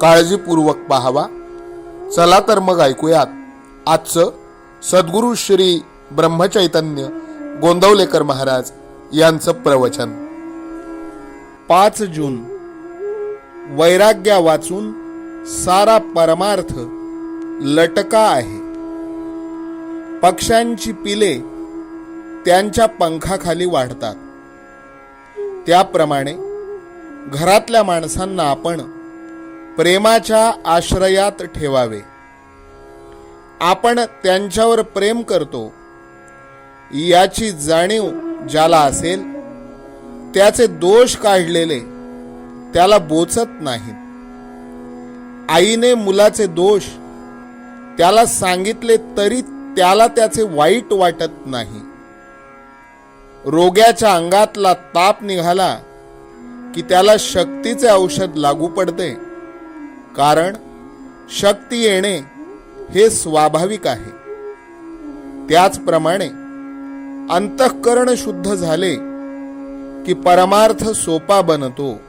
काळजीपूर्वक पाहावा. चला तर मग ऐकूयात. आजचं सद्गुरू श्री ब्रह्मचैतन्य गोंदवलेकर महाराज यांचं प्रवचन. पाच जून. वैराग्या वाचून सारा परमार्थ लटका आहे. पक्ष्यांची पिले त्यांच्या पंखाखाली वाढतात. त्याप्रमाणे घरातल्या माणसांना आपण प्रेमाच्या आश्रयात ठेवावे. आपण त्यांच्यावर प्रेम करतो. याची जाणीव ज्याला असेल त्याचे दोष काढलेले त्याला बोचत नाहीत आईने मुलाचे दोष त्याला सांगितले तरी त्याला त्याचे वाईट वाटत नाही. रोग्याच्या अंगातला ताप निघाला की त्याला शक्तीचे औषध लागू पडते. कारण शक्ती येणे हे स्वाभाविक आहे. त्याचप्रमाणे अंतःकरण शुद्ध झाले की परमार्थ सोपा बनतो.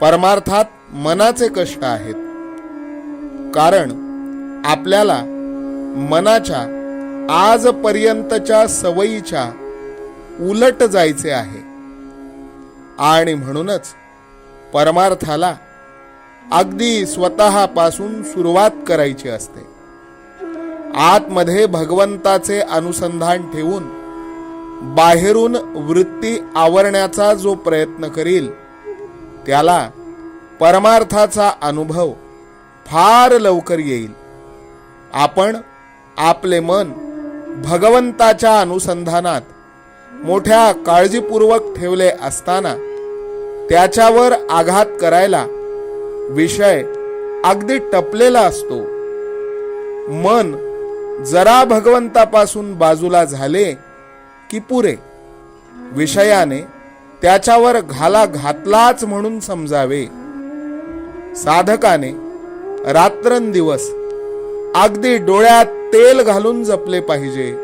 परमार्थात मनाचे कष्ट आहेत. कारण आपल्याला मनाच्या आजपर्यंतच्या सवयीच्या उलट जायचे आहे. आणि म्हणूनच परमार्थाला अगदी स्वतःपासून सुरुवात करायची असते. आतमध्ये भगवंताचे अनुसंधान ठेवून बाहेरून वृत्ती आवरण्याचा जो प्रयत्न करील त्याला परमार्थाचा अनुभव फार लवकर येईल. आपण आपले मन भगवंताच्या अनुसंधानात मोठ्या काळजीपूर्वक ठेवले असताना त्याच्यावर आघात करायला विषय अगदी टपलेला असतो. मन जरा भगवंतापासून बाजूला झाले की पुरे. विषयाने त्याच्यावर घाला घातलाच म्हणून समजावे. साधकाने रात्रंदिवस अगदी डोळ्यात तेल घालून जपले पाहिजे.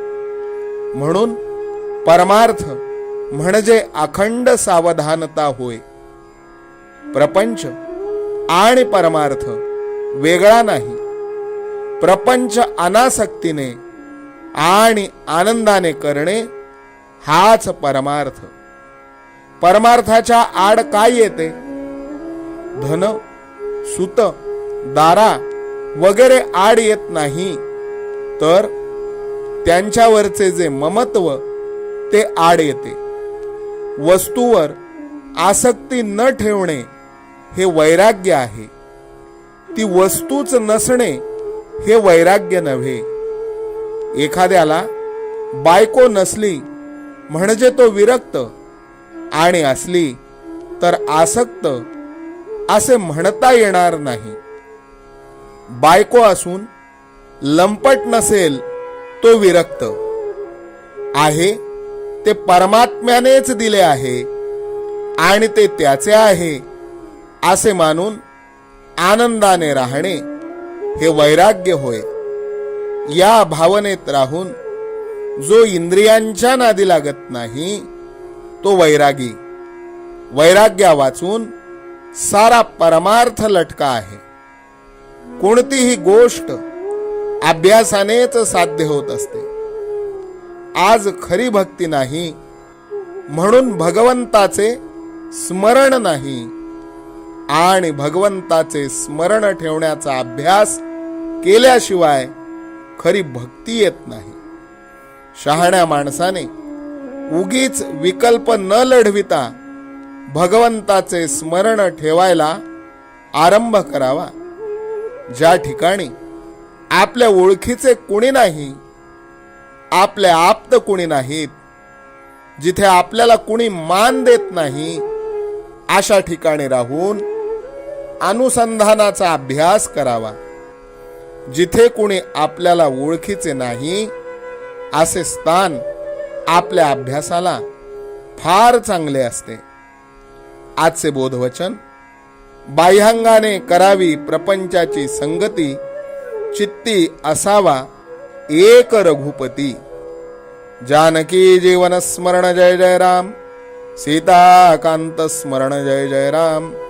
म्हणून परमार्थ म्हणजे अखंड सावधानता होय. प्रपंच आणि परमार्थ वेगळा नाही. प्रपंच अनासक्तीने आणि आनंदाने करणे हाच परमार्थ. परमार्थाच्या आड काय येते? धन सुत दारा वगैरे आड येत नाही. तर त्यांच्यावरचे जे ममत्व ते आड येते. वस्तूवर आसक्ती न ठेवणे हे वैराग्य आहे. ती वस्तूच नसणे हे वैराग्य नव्हे. एखाद्याला बायको नसली म्हणजे तो विरक्त आणि असली तर आसक्त असे म्हणता येणार नाही. बायको असून लंपट नसेल तो विरक्त. आहे ते परमात्म्यानेच दिले आहे आणि ते त्याचे आहे. असे मानून आनंदाने राहणे हे वैराग्य होय. या भावनेत राहून जो इंद्रियांच्या नादी लागत नाही तो वैरागी. वैराग्या वाचून सारा परमार्थ लटका आहे. कोणतीही गोष्ट अभ्यासानेच साध्य होत असते. आज खरी भक्ती नाही म्हणून भगवंताचे स्मरण नाही. आणि भगवंताचे स्मरण ठेवण्याचा अभ्यास केल्याशिवाय खरी भक्ती येत नाही. शहाण्या माणसाने उगीच विकल्प न लढविता भगवंताचे स्मरण ठेवायला आरंभ करावा. ज्या ठिकाणी आपल्या ओळखीचे कुणी नाही आपले आप्त कुणी नाहीत जिथे आपल्याला कुणी मान देत नाही अशा ठिकाणी राहून अनुसंधानाचा अभ्यास करावा. जिथे कुणी आपल्याला ओळखीचे नाही असे स्थान आपल्या अभ्यासाला फार चांगले असते. आजचे बोधवचन बाह्यांगाने करावी प्रपंचाची संगती चित्ती असावा एक रघुपती. जानकी जीवन स्मरण जय जय राम सीताकांत स्मरण जय जय राम.